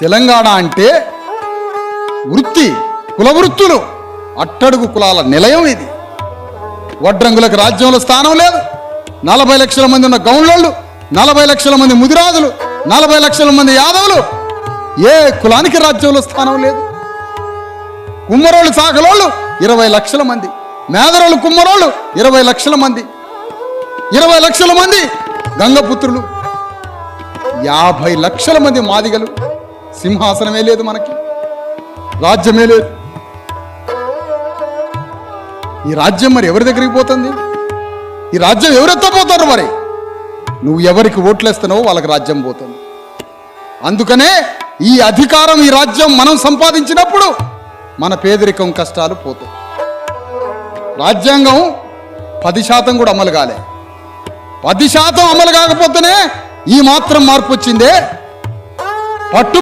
తెలంగాణ అంటే వృత్తి కుల వృత్తులు. అట్టడుగు కులాల నిలయం ఇది. వడ్రంగులకు రాజ్యంలో స్థానం లేదు. నలభై లక్షల మంది ఉన్న గౌండ్లోళ్ళు నలభై లక్షల మంది ముదిరాజులు నలభై లక్షల మంది యాదవులు. ఏ కులానికి రాజ్యంలో స్థానం లేదు. కుమ్మరోళ్ళు సాకలోళ్ళు ఇరవై లక్షల మంది. మేదరోళ్ళు కుమ్మరోళ్ళు ఇరవై లక్షల మంది. ఇరవై లక్షల మంది గంగపుత్రులు. యాభై లక్షల మంది మాదిగలు. సింహాసనమే లేదు మనకి. రాజ్యమే లేదు. ఈ రాజ్యం మరి ఎవరి దగ్గరికి పోతుంది? ఈ రాజ్యం ఎవరెత్తపోతారు మరి? నువ్వు ఎవరికి ఓట్లేస్తున్నావో వాళ్ళకి రాజ్యం పోతుంది. అందుకనే ఈ అధికారం ఈ రాజ్యం మనం సంపాదించినప్పుడు మన పేదరికం కష్టాలు పోతాయి. రాజ్యాంగం పది శాతం కూడా అమలు కాలే. పది శాతం అమలు కాకపోతేనే ఈ మాత్రం మార్పు వచ్చిందే. పట్టు